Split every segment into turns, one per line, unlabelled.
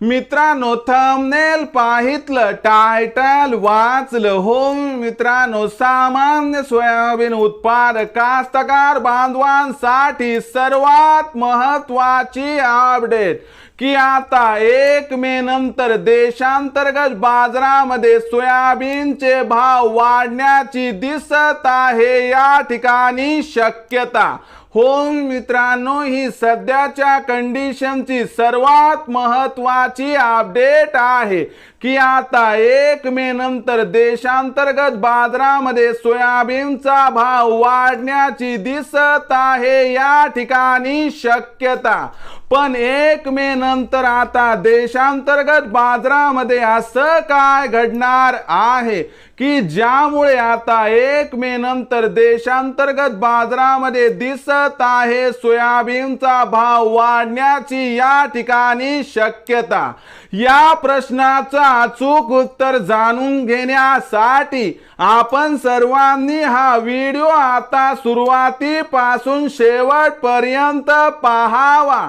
मित्रांनो thumbnail पाहितलं title वाचलं हो मित्रांनो सामान्य सोयाबीन उत्पादक कास्तकार बांधवांसाठी सर्वात महत्वाची अपडेट की आता एक मे नंतर देशांतर्गत बाजारामध्ये सोयाबीनचे भाव वाढण्याची दिसत आहे या ठिकाणी शक्यता. होम मित्रांनो ही सध्याच्या कंडिशनची सर्वात महत्वाची अपडेट आहे. की आता एक मे नंतर देशांतर्गत बाजारामध्ये सोयाबीनचा भाव वाढण्याची दिसत आहे. या ठिकाणी शक्यता. पण एक मे नंतर आता देशांतर्गत बाजारामध्ये असं काय घडणार आहे? की ज्यामुळे आता एक मे नंतर देशांतर्गत बाजारामध्ये दिसत आहे सोयाबीनचा भाव वाढण्याची या ठिकाणी शक्यता? या प्रश्नाचा अचूक उत्तर जाणून घेण्यासाठी आपण सर्वांनी हा व्हिडिओ आता सुरुवातीपासून शेवटपर्यंत पाहावा.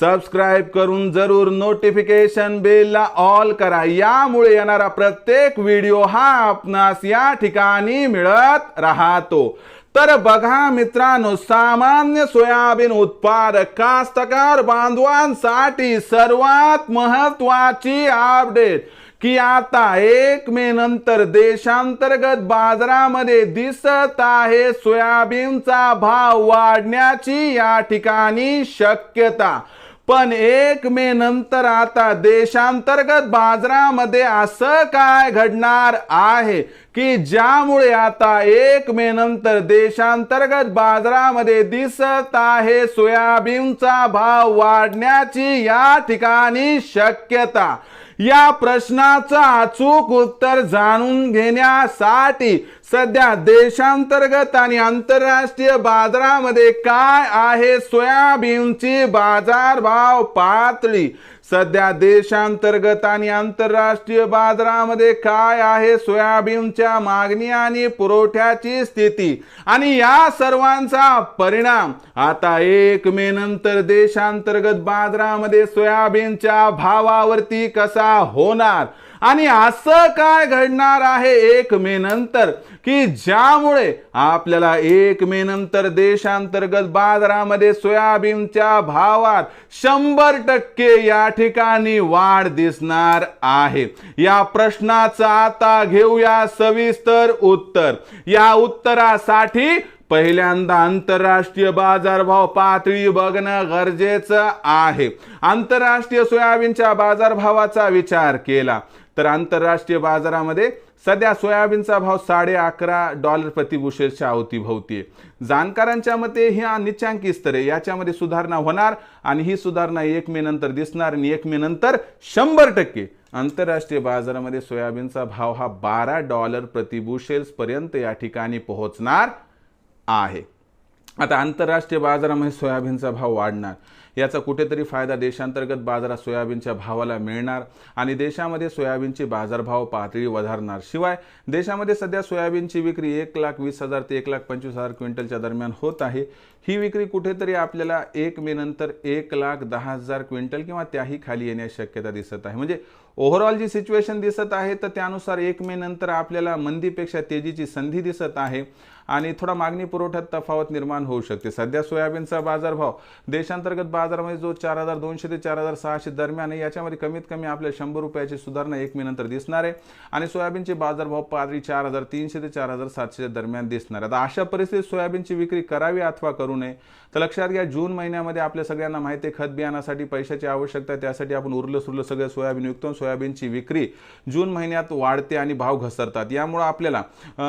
सबस्क्राईब करून जरूर नोटिफिकेशन बेलला ऑल करा. यामुळे येणारा प्रत्येक व्हिडिओ हा आपणास या ठिकाणी मिळत राहतो. तर बघा मित्रांनो सामान्य सोयाबीन उत्पादक कास्तकार बांधवांसाठी सर्वात महत्वाची अपडेट की आता एक मे नंतर देशांतर्गत बाजारामध्ये दिसत आहे सोयाबीनचा भाव वाढण्याची या ठिकाणी शक्यता. पण एक मे नंतर आता देशांतर्गत बाजारामध्ये असं काय घडणार आहे की ज्यामुळे आता एक मे नंतर देशांतर्गत बाजारामध्ये दिसत आहे सोयाबीनचा भाव वाढण्याची या ठिकाणी शक्यता? या प्रश्नाचं अचूक उत्तर जाणून घेण्यासाठी सध्या देशांतर्गत आणि आंतरराष्ट्रीय बाजारामध्ये काय आहे? सोयाबीनची बाजारभाव पातळी सध्या देशांतर्गत आणि आंतरराष्ट्रीय बाजारामध्ये काय आहे सोयाबीनच्या मागणी आणि पुरवठ्याची स्थिती आणि या सर्वांचा परिणाम? आता एक मे नंतर देशांतर्गत बाजारामध्ये सोयाबीनच्या भावावरती कसा होणार? आणि असं काय घडणार आहे एक मे नंतर? की ज्यामुळे आपल्याला एक मे नंतर देशांतर्गत बाजारामध्ये सोयाबीनच्या भावात शंभर टक्के या ठिकाणी वाढ दिसणार आहे. या प्रश्नाचं आता घेऊया सविस्तर उत्तर. या उत्तरासाठी पहिल्यांदा आंतरराष्ट्रीय बाजारभाव पातळी बघणं गरजेचं आहे. आंतरराष्ट्रीय सोयाबीनच्या बाजारभावाचा विचार केला. तर आंतरराष्ट्रीय बाजारामध्ये सध्या सोयाबीनचा भाव साडे अकरा डॉलर प्रतिबुशेलच्या अवतीभोवती आहे. जाणकारांच्या मते हे निचांकी स्तर आहे. याच्यामध्ये सुधारणा होणार आणि ही सुधारणा एक मे नंतर दिसणार आणि एक मे नंतर शंभर टक्के. आंतरराष्ट्रीय बाजारामध्ये सोयाबीनचा भाव हा बारा डॉलर प्रतिबुशेल्स पर्यंत या ठिकाणी पोहोचणार आहे. आता आंतरराष्ट्रीय बाजारामध्ये सोयाबीनचा भाव वाढणार. याचा कुठेतरी फायदा देशांतर्गत बाजारात सोयाबीनच्या भावाला मिळणार आणि देशामध्ये सोयाबीनची बाजारभाव पातळी वधारणार. शिवाय देशामध्ये सध्या सोयाबीनची विक्री एक लाख वीस हजार ते एक लाख पंचवीस हजार क्विंटलच्या दरम्यान होत आहे. ही विक्री कुठेतरी आपल्याला एक मे नंतर एक लाख दहा हजार क्विंटल किंवा त्याही खाली येण्याची शक्यता दिसत आहे. म्हणजे ओव्हरऑल जी सिच्युएशन दिसत आहे तर त्यानुसार एक मे नंतर आपल्याला मंदीपेक्षा तेजीची संधी दिसत आहे आणि थोडा मागणी पुरवठ्यात तफावत निर्माण होऊ शकते. सध्या सोयाबीनचा बाजारभाव देशांतर्गत बाजारामध्ये जो चार हजार दोनशे ते चार हजार सहाशे दरम्यान आहे याच्यामध्ये कमीत कमी आपल्या शंभर रुपयाची सुधारणा एक मे नंतर दिसणार आहे आणि सोयाबीनचे बाजारभाव पातळी चार हजार तीनशे ते चार हजार सातशे दरम्यान दिसणार आहे. आता अशा परिस्थितीत सोयाबीनची विक्री करावी अथवा करू नये. तर लक्षात घ्या जून महिन्यामध्ये आपल्या सगळ्यांना माहिती आहे खत बियाणासाठी पैशाची आवश्यकता त्यासाठी आपण उरलं सुरलं सगळं सोयाबीन विकतो सोयाबीन सोयाबीनची विक्री जून महिन्यात वाढते आणि भाव घसरतात. यामुळं आपल्याला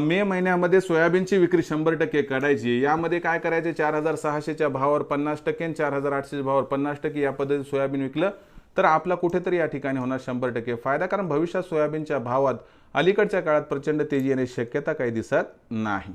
मे महिन्यामध्ये सोयाबीनची विक्री शंभर टक्के काढायची यामध्ये काय करायचे? चार हजार सहाशेच्या भावावर पन्नास टक्के आणि चार हजार आठशेच्या भावावर पन्नास टक्के या पद्धतीत सोयाबीन विकलं तर आपला कुठेतरी या ठिकाणी होणार शंभर टक्के फायदा. कारण भविष्यात सोयाबीनच्या भावात अलीकडच्या काळात प्रचंड तेजी येण्याची शक्यता काही दिसत नाही.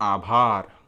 आभार.